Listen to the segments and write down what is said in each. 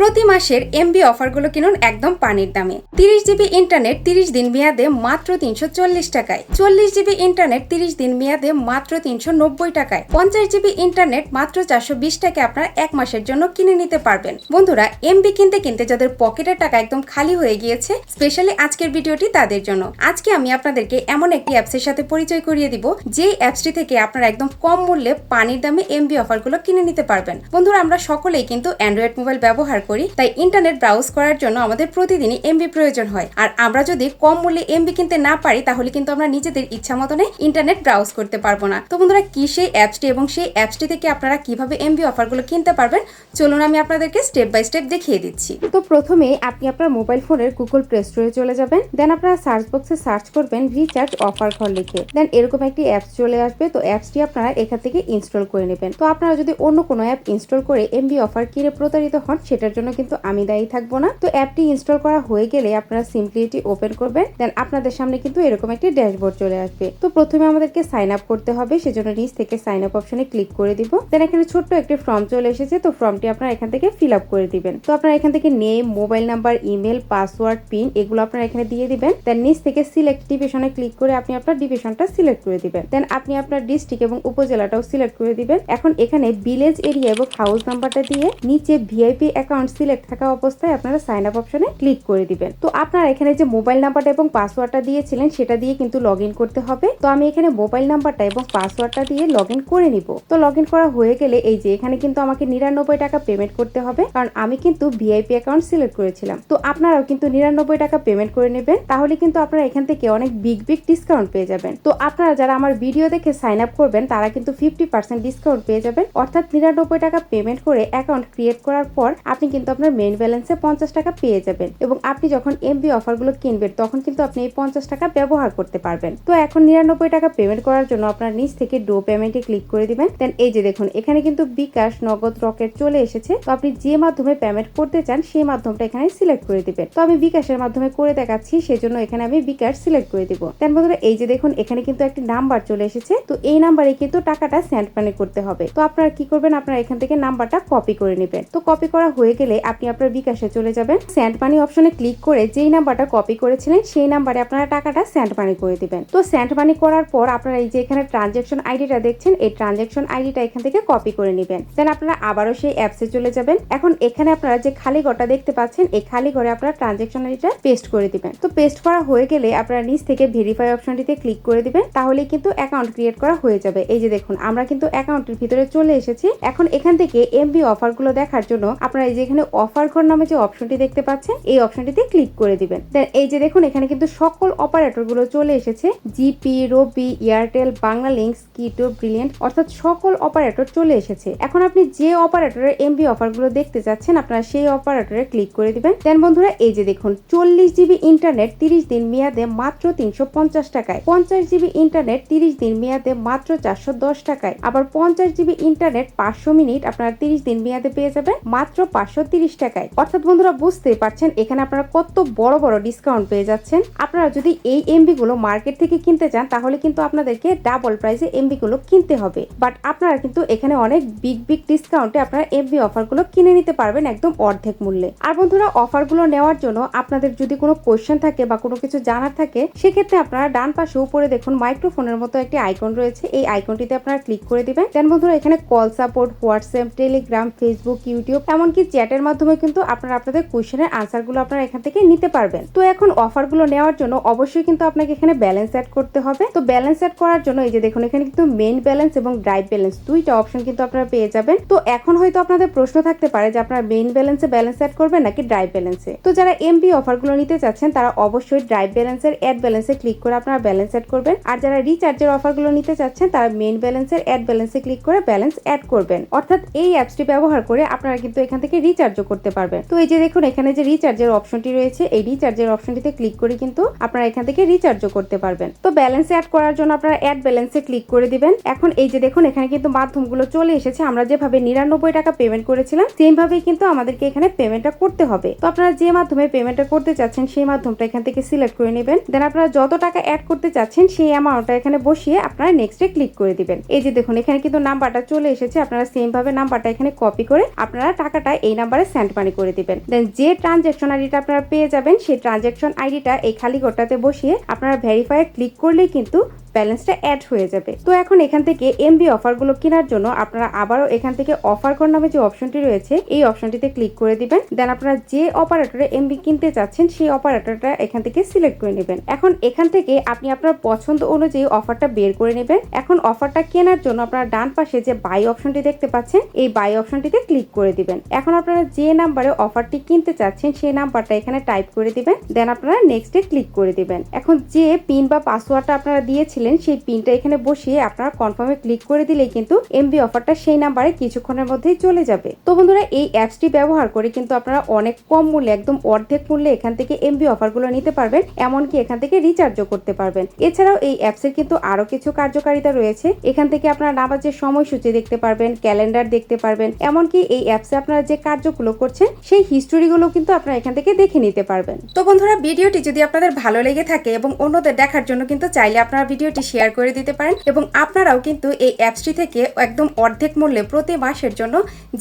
প্রতি মাসের এমবি অফারগুলো কিনুন একদম পানির দামে। তিরিশ জিবি ইন্টারনেট তিরিশ দিন মেয়াদে মাত্র তিনশো চল্লিশ টাকায়। চল্লিশ জিবি ইন্টারনেট তিরিশ দিন মেয়াদে মাত্র তিনশো নব্বই টাকায়। পঞ্চাশ জিবি ইন্টারনেট মাত্র চারশো বিশ টাকায় আপনারা এক মাসের জন্য কিনে নিতে পারবেন। বন্ধুরা এমবি কিনতে কিনতে যাদের পকেটের টাকা একদম খালি হয়ে গিয়েছে স্পেশালি আজকের ভিডিওটি তাদের জন্য। আজকে আমি আপনাদেরকে এমন একটি অ্যাপসের সাথে পরিচয় করিয়ে দিব, যেই অ্যাপসটি থেকে আপনারা একদম কম মূল্যে পানির দামে এমবি অফারগুলো কিনে নিতে পারবেন। বন্ধুরা, আমরা সকলেই কিন্তু অ্যান্ড্রয়েড মোবাইল ব্যবহার করি, তাই ইন্টারনেট ব্রাউজ করার জন্য আমাদের প্রতিদিনই এমবি প্রয়োজন হয়। আর আমরা যদি কম মূল্যে এমবি কিনতে না পারি, তাহলে কিন্তু আমরা নিজেদের ইচ্ছা মতনে ইন্টারনেট ব্রাউজ করতে পারব না। তো বন্ধুরা, কি সেই অ্যাপসটি এবং সেই অ্যাপসটি থেকে আপনারা কীভাবে এমবি অফারগুলো কিনতে পারবেন? চলুন আমি আপনাদেরকে স্টেপ বাই স্টেপ দেখিয়ে দিচ্ছি। তো প্রথমে আপনি আপনার মোবাইল ফোনের গুগল প্লে স্টোরে চলে যাবেন। দেন আপনারা সার্চ বক্সে সার্চ করবেন রিচার্জ অফার ঘর লিখে। দেন এরকম একটি অ্যাপস চলে আসবে। তো অ্যাপসটি আপনারা এখান থেকে ইনস্টল করে নেবেন। তো আপনারা যদি অন্য কোনো অ্যাপ ইনস্টল করে এমবি অফার কিনে প্রতারিত হন, সেটার কিন্তু আমি দায়ী থাকব না। তো অ্যাপটি ইনস্টল করা হয়ে গেলে আপনারা সিম্পলি এটি ওপেন করবেন, দেন আপনাদের সামনে কিন্তু এরকম একটি ড্যাশবোর্ড চলে আসবে। তো প্রথমে আমাদেরকে সাইন আপ করতে হবে, সেজন্য নিচ থেকে সাইন আপ অপশনে ক্লিক করে দিব। দেন এখানে ছোট্ট একটি ফর্ম চলে এসেছে, তো ফর্মটি আপনারা এখান থেকে ফিল আপ করে দিবেন। তো আপনারা এখান থেকে name, mobile number, email, password, PIN এগুলো আপনারা এখানে দিয়ে দিবেন। দেন নিচ থেকে সিলেক্ট ডিভিশনে ক্লিক করে আপনি আপনার ডিভিশনটা সিলেক্ট করে দিবেন। দেন আপনি আপনার ডিস্ট্রিক্ট এবং উপজেলাটাও সিলেক্ট করে দিবেন। এখন এখানে ভিলেজ এরিয়া এবং হাউস নাম্বারটা দিয়ে নিচে ভিআইপি অ্যাকাউন্ট সিলেক্ট থাকা অবস্থায় আপনারা সাইন আপ অপশনে ক্লিক করে দিবেন। তো আপনারা এখানে যে মোবাইল নাম্বারটা এবং পাসওয়ার্ডটা দিয়েছিলেন, সেটা দিয়ে কিন্তু লগ করতে হবে। তো আমি এখানে মোবাইল নাম্বারটা এবং পাসওয়ার্ডটা দিয়ে লগ করে নিব। তো লগ করা হয়ে গেলে এই যে এখানে কিন্তু আমাকে নিরানব্বই টাকা পেমেন্ট করতে হবে, কারণ আমি কিন্তু ভিআইপি অ্যাকাউন্ট সিলেক্ট করেছিলাম। তো আপনারাও কিন্তু নিরানব্বই টাকা পেমেন্ট করে নেবেন, তাহলে কিন্তু আপনারা এখান থেকে অনেক বিগ বিগ ডিসকাউন্ট পেয়ে যাবেন। তো আপনারা যারা আমার ভিডিও দেখে সাইন আপ করবেন, তারা কিন্তু ফিফটি পার্সেন্ট ডিসকাউন্ট পেয়ে যাবেন। অর্থাৎ নিরানব্বই টাকা পেমেন্ট করে অ্যাকাউন্ট ক্রিয়েট করার পর আপনি কিন্তু আপনার মেইন ব্যালেন্সে পঞ্চাশ টাকা পেয়ে যাবেন। এবং আপনি যখন এমবি অফারগুলো কিনবেন, তখন কিন্তু আপনি এই পঞ্চাশ টাকা ব্যবহার করতে পারবেন। তো এখন নিরানব্বই টাকা পেমেন্ট করার জন্য আপনার নিচ থেকে ডো পেমেন্টে ক্লিক করে দিবেন। দেন এই যে দেখুন, এখানে কিন্তু বিকাশ, নগদ, রকেট চলে এসেছে। তো আপনি যে মাধ্যমে পেমেন্ট করতে চান, সেই মাধ্যমটা এখানে সিলেক্ট করে দিবেন। তো আমি বিকাশের মাধ্যমে করে দেখাচ্ছি, সেজন্য এখানে আমি বিকাশ সিলেক্ট করে দিব। দেন বন্ধুরা, এই যে দেখুন, এখানে কিন্তু একটি নাম্বার চলে এসেছে। তো এই নাম্বারে কিন্তু টাকাটা সেন্ড মানি করতে হবে। তো আপনারা কি করবেন? আপনারা এখান থেকে নাম্বারটা কপি করে নেবেন। তো কপি করা হয়ে গেলে আপনি আপনার বিকাশে চলে যাবেন। সেন্ড মানি অপশনে ক্লিক করে যেই নাম্বারটা কপি করেছিলেন, সেই নাম্বারে আপনারা টাকাটা সেন্ড মানি করে দিবেন। তো সেন্ড মানি করার পর আপনারা এই যে এখানে ট্রানজেকশন আইডিটা দেখছেন, এই ট্রানজেকশন আইডিটা এখান থেকে কপি করে নেবেন। দেন আপনারা আবারও সেই অ্যাপসে চলে যাবেন। এখন এখানে আপনারা যে খালি ঘরটা দেখতে পাচ্ছেন, এই খালি ঘরে আপনারা ট্রানজেকশন আইডিটা পেস্ট করে দিবেন। তো পেস্ট করা হয়ে গেলে আপনারা নিচ থেকে ভেরিফাই অপশনটিতে ক্লিক করে দিবেন তাহলে কিন্তু অ্যাকাউন্ট ক্রিয়েট করা হয়ে যাবে। এই যে দেখুন, আমরা কিন্তু অ্যাকাউন্টের ভিতরে চলে এসেছি। এখন এখান থেকে এমবি অফারগুলো দেখার জন্য আপনারা এই যে এখানে অফার ঘর নামে যে অপশনটি দেখতে পাচ্ছেন, এই অপশনটিতে ক্লিক করে দিবেন। দেন এই যে দেখুন, এখানে কিন্তু সকল অপারেটরগুলো চলে এসেছে। GP Robi Airtel Banglalink কিটো ব্রিলিয়েন্ট অর্থাৎ সকল অপারেটর চলে এসেছে। এখন আপনি যে অপারেটরের এমবি অফারগুলো দেখতে চাচ্ছেন, আপনারা সেই অপারেটরে ক্লিক করে দিবেন। দেন বন্ধুরা, এই যে দেখুন, চল্লিশ জিবি ইন্টারনেট তিরিশ দিন মেয়াদে মাত্র তিনশো পঞ্চাশ টাকায়। পঞ্চাশ জিবি ইন্টারনেট তিরিশ দিন মেয়াদে মাত্র চারশো দশ টাকায়। আবার পঞ্চাশ জিবি ইন্টারনেট পাঁচশো মিনিট আপনারা তিরিশ দিন মেয়াদে পেয়ে যাবেন, মাত্র পাঁচশো তিরিশ টাকায়। অর্থাৎ বন্ধুরা বুঝতে পারছেন, এখানে আপনারা কত বড় বড় ডিসকাউন্ট পেয়ে যাচ্ছেন। আপনারা যদি এই এমবি গুলো মার্কেট থেকে কিনতে চান, তাহলে কিন্তু আপনাদেরকে ডাবল প্রাইসে এমবি গুলো কিনতে হবে। বাট আপনারা কিন্তু এখানে অনেক বিগ বিগ ডিসকাউন্টে আপনারা এমবি অফারগুলো কিনে নিতে পারবেন একদম অর্ধেক মূল্যে। আর বন্ধুরা অফারগুলো নেওয়ার জন্য আপনাদের যদি কোনো কোয়েশ্চেন থাকে বা কোনো কিছু জানার থাকে, সেক্ষেত্রে আপনারা ডান পাশে উপরে দেখুন মাইক্রোফোনের মতো একটি আইকন রয়েছে। এই আইকনটিতে আপনারা ক্লিক করে দিবেন। দেন বন্ধুরা, এখানে call support WhatsApp Telegram Facebook YouTube এমনকি চ্যাটের মাধ্যমে কিন্তু আপনারা আপনাদের কোয়েশ্চেনের আনসারগুলো আপনারা এখান থেকে নিতে পারবেন। তো এখন অফারগুলো নেওয়ার জন্য অবশ্যই কিন্তু আপনাকে এখানে ব্যালেন্স অ্যাড করতে হবে। তো ব্যালেন্স অ্যাড করার জন্য এই যে দেখুন, এখানে কিন্তু মেইন ব্যালেন্স এবং ড্রাইভ ব্যালেন্স দুইটা অপশন কিন্তু আপনারা পেয়ে যাবেন। তো এখন হয়তো আপনাদের প্রশ্ন থাকতে পারে যে আপনারা মেইন ব্যালেন্সে ব্যালেন্স অ্যাড করবেন নাকি ড্রাইভ ব্যালেন্সে তো যারা এমবি অফারগুলো নিতে চাচ্ছেন, তারা অবশ্যই ড্রাইভ ব্যালেন্সের অ্যাড ব্যালেন্সে ক্লিক করে আপনারা ব্যালেন্স অ্যাড করবেন। আর যারা রিচার্জের অফারগুলো নিতে চাচ্ছেন, তারা মেইন ব্যালেন্সের অ্যাড ব্যালেন্সে ক্লিক করে ব্যালেন্স অ্যাড করবেন। অর্থাৎ এই অ্যাপসটি ব্যবহার করে আপনারা কিন্তু এখান থেকে রিচার্জও করতে পারবেন তো এই যে দেখুন, এখানে যে রিচার্জের অপশনটি রয়েছে, এই রিচার্জের অপশনটিতে ক্লিক করে কিন্তু আপনারা এখান থেকে রিচার্জও করতে পারবেন। তো ব্যালেন্স অ্যাড করার জন্য আপনারা অ্যাড ব্যালেন্সে ক্লিক করে দিবেন। এখন এই যে দেখুন, এখানে কিন্তু মাধ্যমগুলো চলে এসেছে। আমরা যেভাবে নিরানব্বই টাকা পেমেন্ট করেছিলাম সেম কিন্তু আমাদেরকে এখানে পেমেন্টটা করতে হবে। তো আপনারা যে মাধ্যমে পেমেন্টটা করতে চাচ্ছেন, সেই মাধ্যমটা এখান থেকে সিলেক্ট করে নেবেন। দেন আপনারা যত টাকা অ্যাড করতে চাচ্ছেন, সেই অ্যামাউন্টটা এখানে বসিয়ে আপনারা নেক্সটে ক্লিক করে দিবেন। এই যে দেখুন, এখানে কিন্তু নাম্বারটা চলে এসেছে। আপনারা সেম ভাবে নাম্বারটা এখানে কপি করে আপনারা টাকাটা এই নাম্বার নাম্বারে সেন্ড মানি করে দিবেন। দেন যে ট্রানজ্যাকশন আইডিটা আপনারা পেয়ে যাবেন, সেই ট্রানজ্যাকশন আইডিটা এই খালি গোটাতে বসিয়ে আপনারা ভেরিফাই ক্লিক করলেই কিন্তু ব্যালেন্সটা অ্যাড হয়ে যাবে। তো এখন এখান থেকে এমবি অফারগুলো কেনার জন্য আপনারা আবারও এখান থেকে অফার কর নামে যে অপশনটি রয়েছে, এই অপশনটিতে ক্লিক করে দিবেন। দেন আপনারা যে অপারেটরে এমবি কিনতে চাচ্ছেন, সেই অপারেটরটা এখান থেকে সিলেক্ট করে নেবেন। এখন এখান থেকে আপনি আপনার পছন্দ অনুযায়ী অফারটা বের করে নেবেন। এখন অফারটা কেনার জন্য আপনারা ডান পাশে যে বাই অপশনটি দেখতে পাচ্ছেন, এই বাই অপশনটিতে ক্লিক করে দিবেন। এখন আপনারা যে নাম্বারে অফারটি কিনতে চাচ্ছেন, সেই নাম্বারটা এখানে টাইপ করে দিবেন। দেন আপনারা নেক্সটে ক্লিক করে দিবেন। এখন যে পিন বা পাসওয়ার্ডটা আপনারা দিয়েছিলেন, সেই পিনটা এখানে বসিয়ে আপনারা কনফার্মে ক্লিক করে দিলেই কিন্তু এমবি অফারটা সেই নাম্বারে কিছুক্ষণের মধ্যেই চলে যাবে। তো বন্ধুরা, এই অ্যাপসটি ব্যবহার করে কিন্তু আপনারা অনেক কম মূল্যে, একদম অর্ধেক মূল্যে এখান থেকে এমবি অফারগুলো নিতে পারবেন, এমনকি এখান থেকে রিচার্জও করতে পারবেন। এছাড়াও এই অ্যাপসের কিন্তু আরও কিছু কার্যকারিতা রয়েছে। এখান থেকে আপনারা নামাজের সময়সূচি দেখতে পারবেন ক্যালেন্ডার দেখতে পারবেন, এমনকি এই অ্যাপসে আপনারা যে কার্যগুলো করছেন, সেই হিস্টোরিগুলো কিন্তু আপনারা এখান থেকে দেখে নিতে পারবেন। তো বন্ধুরা, ভিডিওটি যদি আপনাদের ভালো লেগে থাকে এবং অন্যদের দেখার জন্য কিন্তু চাইলে আপনারা ভিডিওটি শেয়ার করে দিতে পারেন এবং আপনারাও কিন্তু এই অ্যাপসটি থেকে একদম অর্ধেক মূল্যে প্রতি মাসের জন্য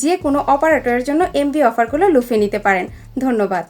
যে কোনো অপারেটরের জন্য এমবি অফারগুলো লুফে নিতে পারেন। ধন্যবাদ।